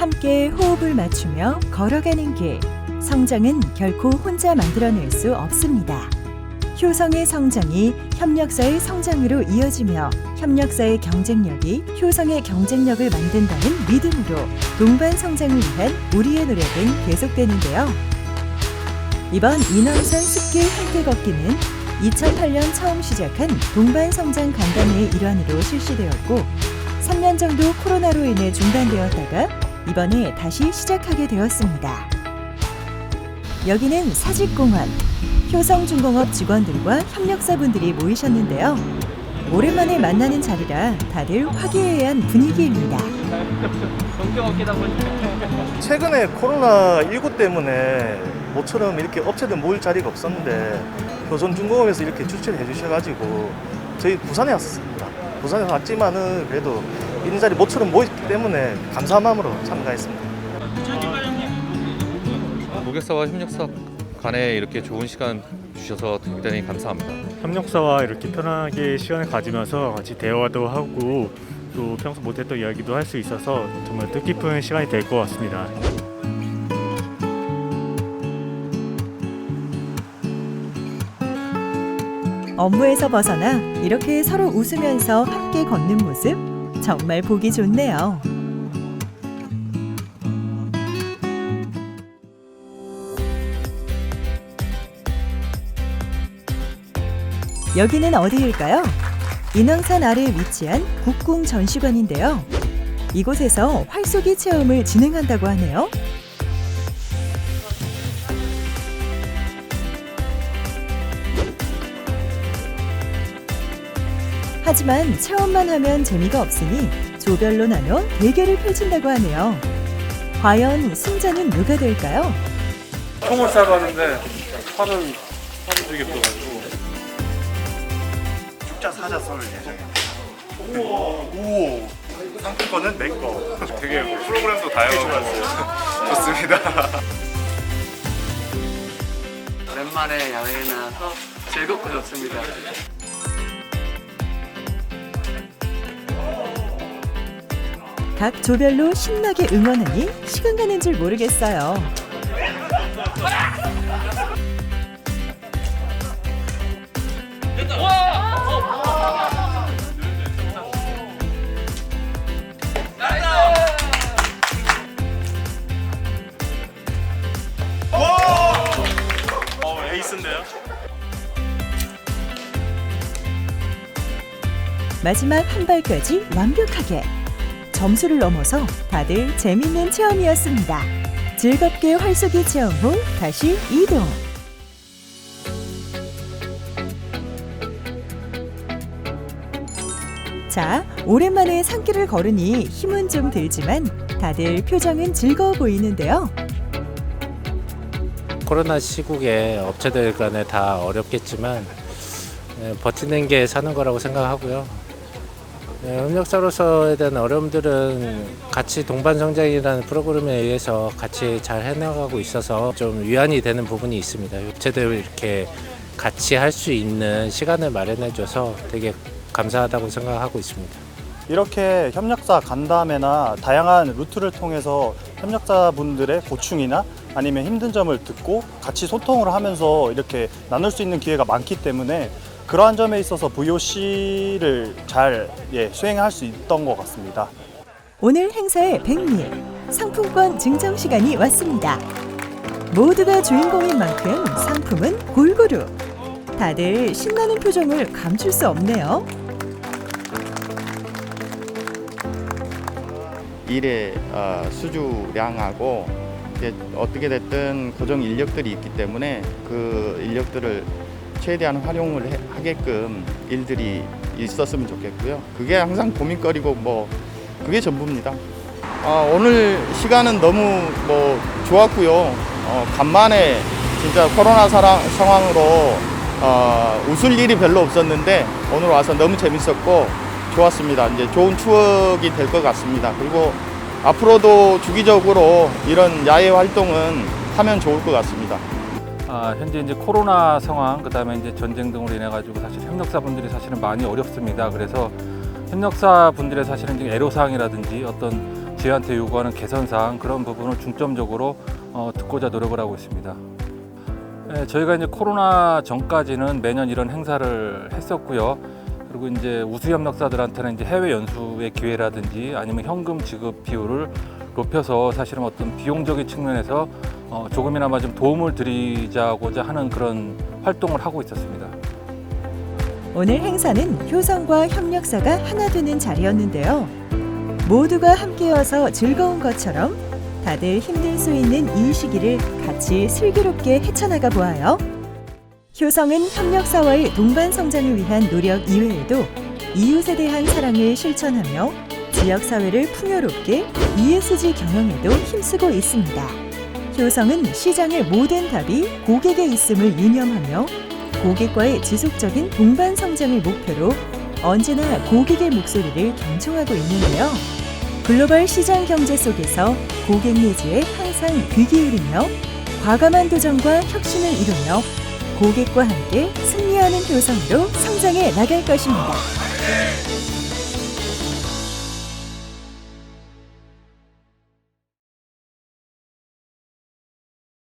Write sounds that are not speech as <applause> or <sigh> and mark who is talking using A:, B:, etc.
A: 함께 호흡을 맞추며 걸어가는 길. 성장은 결코 혼자 만들어낼 수 없습니다. 효성의 성장이 협력사의 성장으로 이어지며 협력사의 경쟁력이 효성의 경쟁력을 만든다는 믿음으로 동반 성장을 위한 우리의 노력은 계속되는데요. 이번 인왕산 숲길 함께 걷기는 2008년 처음 시작한 동반 성장 간담회의 일환으로 실시되었고 3년 정도 코로나로 인해 중단되었다가 이번에 다시 시작하게 되었습니다. 여기는 사직공원 효성중공업 직원들과 협력사분들이 모이셨는데요. 오랜만에 만나는 자리라 다들 화기애애한 분위기입니다. <laughs>
B: 최근에 코로나19 때문에 모처럼 이렇게 업체들 모일 자리가 없었는데 효성중공업에서 이렇게 주최를 해주셔가지고 저희 부산에 왔습니다. 부산에 왔지만은 그래도 이런 자리 모처럼 모였기 때문에 감사한 마음으로 참가했습니다.
C: 고객사와 협력사 간에 이렇게 좋은 시간 주셔서 대단히 감사합니다.
D: 협력사와 이렇게 편하게 시간을 가지면서 같이 대화도 하고 또 평소 못했던 이야기도 할 수 있어서 정말 뜻깊은 시간이 될 것 같습니다.
A: 업무에서 벗어나 이렇게 서로 웃으면서 함께 걷는 모습 정말 보기 좋네요. 여기는 어디일까요? 인왕산 아래에 위치한 국궁 전시관인데요. 이곳에서 활쏘기 체험을 진행한다고 하네요. 하지만 체험만 하면 재미가 없으니 조별로 나눠 대결을 펼친다고 하네요. 과연 승자는 누가 될까요?
E: 총을 쏴봤는데 팔은 팔이 되게 떠가지고
B: 축자 사자 쏠 예정입니다. 오, 상품권은 내 거. <laughs>
E: 되게 프로그램도 다양하고 <laughs> 좋습니다.
F: 오랜만에 야외에 나와서 즐겁고 좋습니다.
A: 각 조별로 신나게 응원하니 시간 가는 줄 모르겠어요.
B: 어, 에이스인데요?
A: 마지막 한 발까지 완벽하게 점수를 넘어서 다들 재밌는 체험이었습니다. 즐겁게 활쏘기 체험 후 다시 이동. 자, 오랜만에 산길을 걸으니 힘은 좀 들지만 다들 표정은 즐거워 보이는데요.
G: 코로나 시국에 업체들 간에 다 어렵겠지만 예, 버티는 게 사는 거라고 생각하고요. 예, 협력사로서에 대한 어려움들은 같이 동반 성장이라는 프로그램에 의해서 같이 잘 해나가고 있어서 좀 위안이 되는 부분이 있습니다. 업체들 이렇게 같이 할 수 있는 시간을 마련해줘서 되게 감사하다고 생각하고 있습니다.
H: 이렇게 협력사 간담회나 다양한 루트를 통해서 협력자분들의 고충이나 아니면 힘든 점을 듣고 같이 소통을 하면서 이렇게 나눌 수 있는 기회가 많기 때문에 그러한 점에 있어서 VOC를 잘 예, 수행할 수 있던 것 같습니다.
A: 오늘 행사의 백미 상품권 증정 시간이 왔습니다. 모두가 주인공인 만큼 상품은 골고루. 다들 신나는 표정을 감출 수 없네요.
I: 일의 어, 수주량하고 이제 어떻게 됐든 고정 인력들이 있기 때문에 그 인력들을 최대한 활용을 해- 하게끔 일들이 있었으면 좋겠고요. 그게 항상 고민거리고 뭐 그게 전부입니다. 아, 오늘 시간은 너무 뭐 좋았고요. 어, 간만에 진짜 코로나 사랑, 상황으로 어, 웃을 일이 별로 없었는데 오늘 와서 너무 재밌었고 좋았습니다. 이제 좋은 추억이 될 것 같습니다. 그리고 앞으로도 주기적으로 이런 야외 활동은 하면 좋을 것 같습니다.
J: 아, 현재 이제 코로나 상황, 그 다음에 이제 전쟁 등으로 인해 가지고 사실 협력사분들이 사실은 많이 어렵습니다. 그래서 협력사 분들의 사실은 이제 애로사항이라든지 어떤 저희한테 요구하는 개선사항 그런 부분을 중점적으로 어, 듣고자 노력을 하고 있습니다. 예, 저희가 이제 코로나 전까지는 매년 이런 행사를 했었고요. 그리고 이제 우수 협력사들한테는 이제 해외 연수의 기회라든지 아니면 현금 지급 비율을 높여서 사실은 어떤 비용적인 측면에서 어, 조금이나마 좀 도움을 드리자고자 하는 그런 활동을 하고 있었습니다.
A: 오늘 행사는 효성과 협력사가 하나 되는 자리였는데요. 모두가 함께여서 즐거운 것처럼 다들 힘들 수 있는 이 시기를 같이 슬기롭게 헤쳐나가 보아요. 효성은 협력사와의 동반 성장을 위한 노력 이외에도 이웃에 대한 사랑을 실천하며 지역 사회를 풍요롭게 ESG 경영에도 힘쓰고 있습니다. 효성은 시장의 모든 답이 고객에 있음을 유념하며 고객과의 지속적인 동반 성장을 목표로 언제나 고객의 목소리를 경청하고 있는데요. 글로벌 시장 경제 속에서 고객 니즈에 항상 귀 기울이며 과감한 도전과 혁신을 이루며 고객과 함께 승리하는 효성으로 성장해 나갈 것입니다.